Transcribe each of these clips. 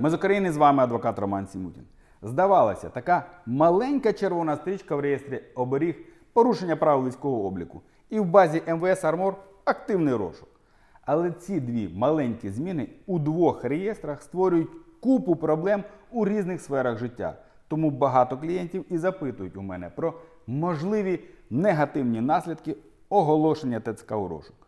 Ми з України з вами адвокат Роман Сімутін. Здавалося, така маленька червона стрічка в реєстрі оберіг порушення правил військового обліку. І в базі МВС Армор активний розшук. Але ці дві маленькі зміни у двох реєстрах створюють купу проблем у різних сферах життя. Тому багато клієнтів і запитують у мене про можливі негативні наслідки оголошення ТЦК у розшук.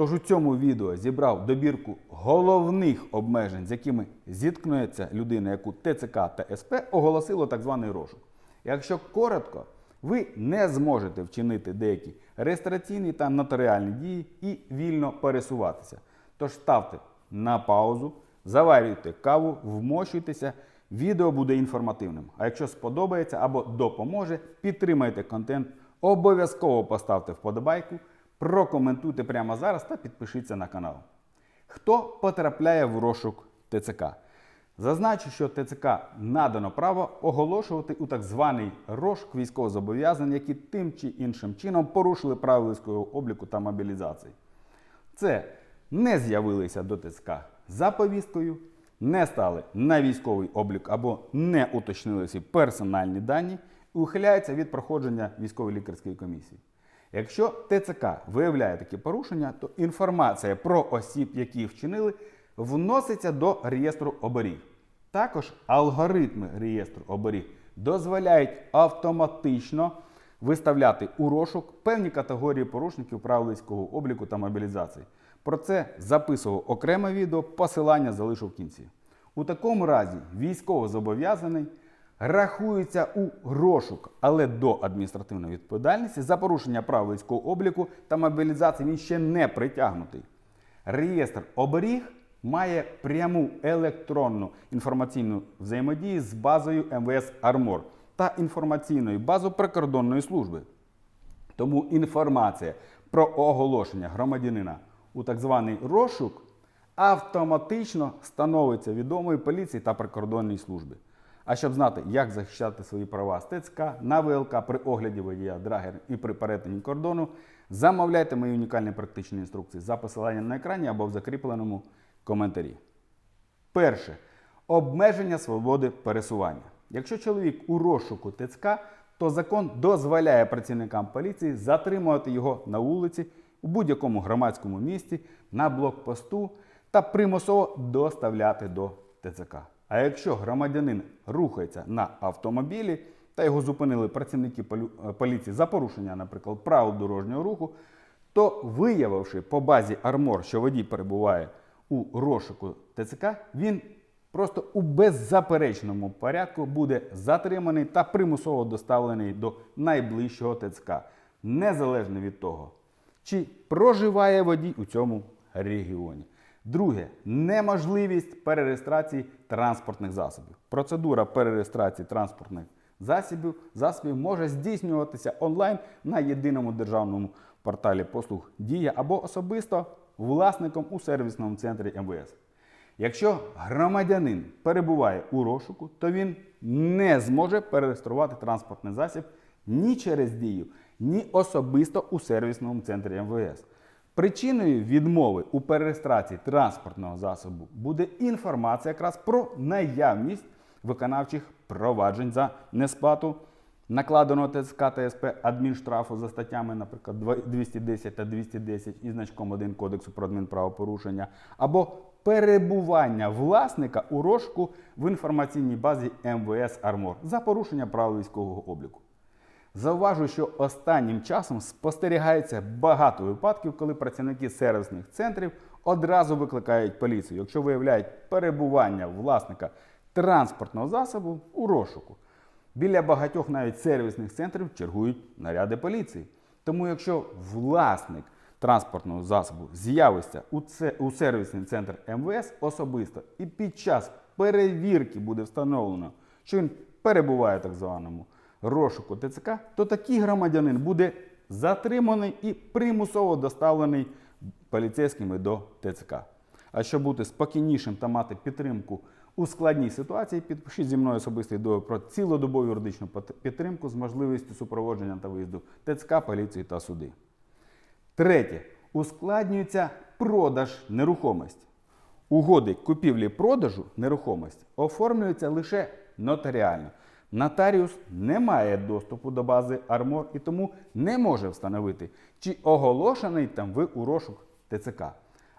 Тож у цьому відео зібрав добірку головних обмежень, з якими зіткнеться людина, яку ТЦК та СП оголосило так званий розшук. Якщо коротко, ви не зможете вчинити деякі реєстраційні та нотаріальні дії і вільно пересуватися. Тож ставте на паузу, заварюйте каву, вмощуйтеся. Відео буде інформативним. А якщо сподобається або допоможе, підтримайте контент, обов'язково поставте вподобайку, прокоментуйте прямо зараз та підпишіться на канал. Хто потрапляє в розшук ТЦК? Зазначу, що ТЦК надано право оголошувати у так званий розшук військовозобов'язань, які тим чи іншим чином порушили правила військового обліку та мобілізації. Це не з'явилися до ТЦК за повісткою, не стали на військовий облік або не уточнили свої персональні дані і ухиляються від проходження військової лікарської комісії. Якщо ТЦК виявляє такі порушення, то інформація про осіб, які їх вчинили, вноситься до реєстру оберіг. Також алгоритми реєстру оберіг дозволяють автоматично виставляти у розшук певні категорії порушників правил військового обліку та мобілізації. Про це записував окреме відео, посилання залишу в кінці. У такому разі військовозобов'язаний рахується у розшук, але до адміністративної відповідальності за порушення правил військового обліку та мобілізації він ще не притягнутий. Реєстр оберіг має пряму електронну інформаційну взаємодію з базою МВС Армор та інформаційною базою прикордонної служби. Тому інформація про оголошення громадянина у так званий розшук автоматично становиться відомою поліції та прикордонній службі. А щоб знати, як захищати свої права з ТЦК на ВЛК при огляді водія Драгер і при перетині кордону, замовляйте мої унікальні практичні інструкції за посиланням на екрані або в закріпленому коментарі. Перше. Обмеження свободи пересування. Якщо чоловік у розшуку ТЦК, то закон дозволяє працівникам поліції затримувати його на вулиці у будь-якому громадському місті, на блокпосту та примусово доставляти до ТЦК. А якщо громадянин рухається на автомобілі та його зупинили працівники е, поліції за порушення, наприклад, правил дорожнього руху, то виявивши по базі Армор, що водій перебуває у розшуку ТЦК, він просто у беззаперечному порядку буде затриманий та примусово доставлений до найближчого ТЦК, незалежно від того, чи проживає водій у цьому регіоні. Друге неможливість перереєстрації транспортних засобів. Процедура перереєстрації транспортних засобів, засобів може здійснюватися онлайн на єдиному державному порталі послуг Дія або особисто власником у сервісному центрі МВС. Якщо громадянин перебуває у розшуку, то він не зможе перереєструвати транспортний засіб ні через дію, ні особисто у сервісному центрі МВС. Причиною відмови у перереєстрації транспортного засобу буде інформація якраз про наявність виконавчих проваджень за несплату накладеного ТСК та СП адмінштрафу за статтями, наприклад, 210 та 210 і значком 1 Кодексу про адмінправопорушення, або перебування власника у розшуку в інформаційній базі МВС Армор за порушення правил військового обліку. Зауважу, що останнім часом спостерігається багато випадків, коли працівники сервісних центрів одразу викликають поліцію, якщо виявляють перебування власника транспортного засобу у розшуку. Біля багатьох навіть сервісних центрів чергують наряди поліції. Тому, якщо власник транспортного засобу з'явиться у, сервісний центр МВС особисто і під час перевірки буде встановлено, що він перебуває в так званому розшуку ТЦК, то такий громадянин буде затриманий і примусово доставлений поліцейськими до ТЦК. А щоб бути спокійнішим та мати підтримку у складній ситуації, підпишіть зі мною особистий договір про цілодобову юридичну підтримку з можливістю супроводження та виїзду ТЦК, поліції та суди. Третє. Ускладнюється продаж нерухомості. Угоди купівлі-продажу нерухомості оформлюються лише нотаріально. Нотаріус не має доступу до бази Армор і тому не може встановити, чи оголошений там ви у розшук ТЦК.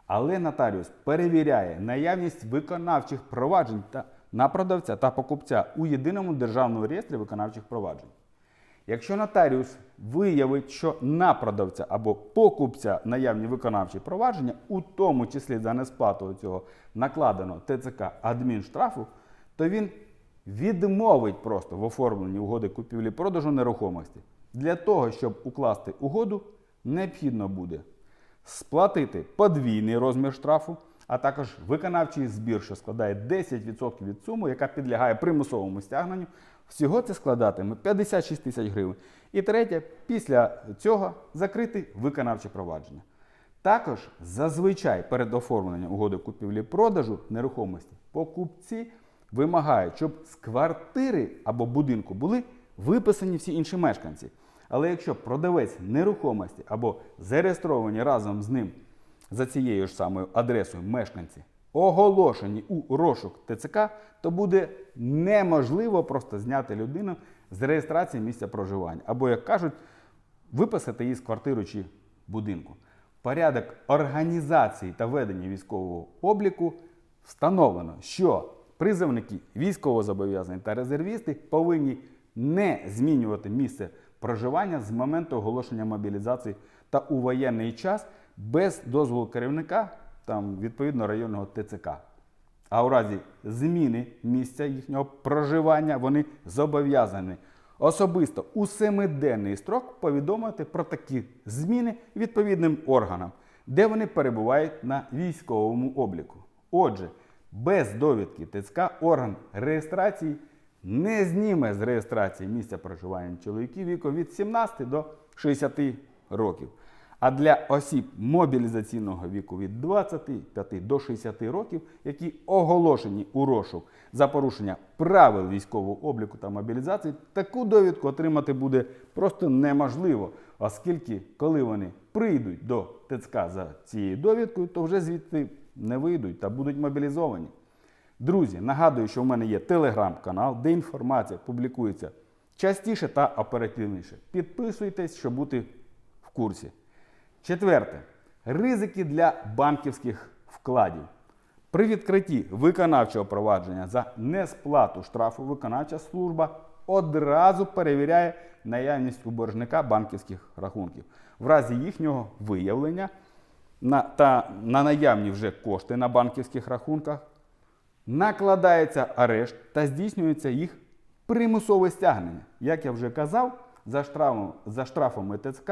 Але нотаріус перевіряє наявність виконавчих проваджень та на продавця та покупця у єдиному державному реєстрі виконавчих проваджень. Якщо нотаріус виявить, що на продавця або покупця наявні виконавчі провадження, у тому числі за несплату цього накладеного ТЦК адмінштрафу, то він відмовить просто в оформленні угоди купівлі-продажу нерухомості. Для того, щоб укласти угоду, необхідно буде сплатити подвійний розмір штрафу, а також виконавчий збір, що складає 10% від суми, яка підлягає примусовому стягненню. Всього це складатиме 56 тисяч гривень. І третє, після цього закрити виконавче провадження. Також зазвичай перед оформленням угоди купівлі-продажу нерухомості покупці вимагають, щоб з квартири або будинку були виписані всі інші мешканці. Але якщо продавець нерухомості або зареєстровані разом з ним за цією ж самою адресою мешканці оголошені у розшук ТЦК, то буде неможливо просто зняти людину з реєстрації місця проживання. Або, як кажуть, виписати її з квартири чи будинку. Порядок організації та ведення військового обліку встановлено, що призовники військовозобов'язані та резервісти повинні не змінювати місце проживання з моменту оголошення мобілізації та у воєнний час без дозволу керівника там, відповідно районного ТЦК. А у разі зміни місця їхнього проживання вони зобов'язані особисто у семиденний строк повідомити про такі зміни відповідним органам, де вони перебувають на військовому обліку. Отже, без довідки ТЦК орган реєстрації не зніме з реєстрації місця проживання чоловіків віку від 17 до 60 років. А для осіб мобілізаційного віку від 25 до 60 років, які оголошені у розшук за порушення правил військового обліку та мобілізації, таку довідку отримати буде просто неможливо, оскільки коли вони прийдуть до ТЦК за цією довідкою, то вже звідти не вийдуть та будуть мобілізовані. Друзі, нагадую, що в мене є телеграм-канал, де інформація публікується частіше та оперативніше. Підписуйтесь, щоб бути в курсі. Четверте. Ризики для банківських вкладів. При відкритті виконавчого провадження за несплату штрафу виконавча служба одразу перевіряє наявність у боржника банківських рахунків. В разі їхнього виявлення на, та на наявні вже кошти на банківських рахунках накладається арешт та здійснюється їх примусове стягнення. Як я вже казав, за штрафом, за штрафом ТЦК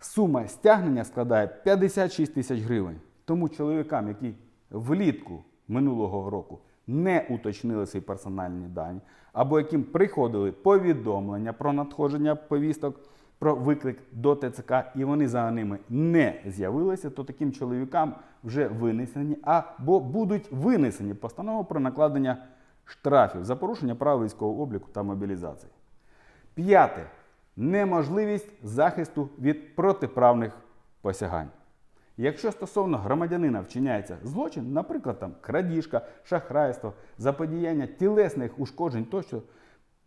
сума стягнення складає 56 тисяч гривень. Тому чоловікам, які влітку минулого року не уточнили свої персональні дані, або яким приходили повідомлення про надходження повісток про виклик до ТЦК, і вони за ними не з'явилися, то таким чоловікам вже винесені або будуть винесені постанови про накладення штрафів за порушення прав військового обліку та мобілізації. П'яте. Неможливість захисту від протиправних посягань. Якщо стосовно громадянина вчиняється злочин, наприклад, там крадіжка, шахрайство, заподіяння тілесних ушкоджень тощо,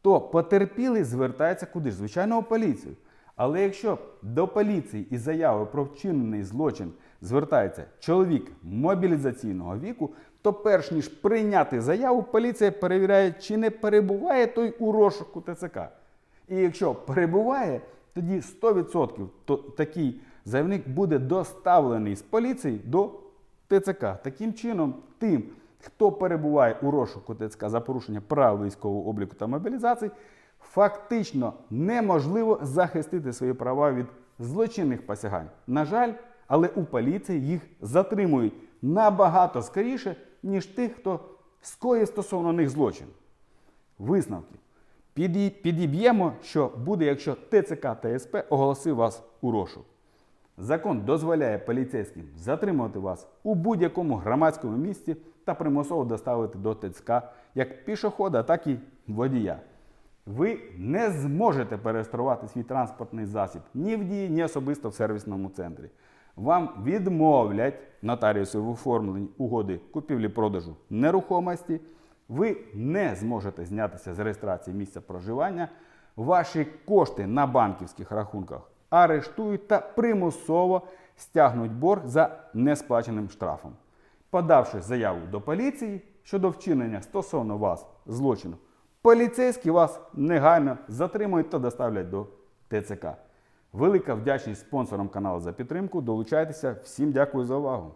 то потерпілий звертається куди ж? Звичайно, у поліцію. Але якщо до поліції із заявою про вчинений злочин звертається чоловік мобілізаційного віку, то перш ніж прийняти заяву, поліція перевіряє, чи не перебуває той у розшуку ТЦК. І якщо перебуває, тоді 100% то такий заявник буде доставлений з поліції до ТЦК. Таким чином, тим, хто перебуває у розшуку ТЦК за порушення прав військового обліку та мобілізації, фактично неможливо захистити свої права від злочинних посягань. На жаль, але у поліції їх затримують набагато скоріше, ніж тих, хто скоїв стосовно них злочин. Висновки. Підіб'ємо, що буде, якщо ТЦК та СП оголосив вас у розшук. Закон дозволяє поліцейським затримувати вас у будь-якому громадському місці та примусово доставити до ТЦК як пішохода, так і водія. Ви не зможете перереєструвати свій транспортний засіб ні в дії, ні особисто в сервісному центрі. вам відмовлять нотаріуси в оформленні угоди купівлі-продажу нерухомості, ви не зможете знятися з реєстрації місця проживання, ваші кошти на банківських рахунках арештують та примусово стягнуть борг за несплаченим штрафом. Подавши заяву до поліції щодо вчинення стосовно вас злочину, поліцейські вас негайно затримують та доставлять до ТЦК. Велика вдячність спонсорам каналу за підтримку. Долучайтеся. Всім дякую за увагу.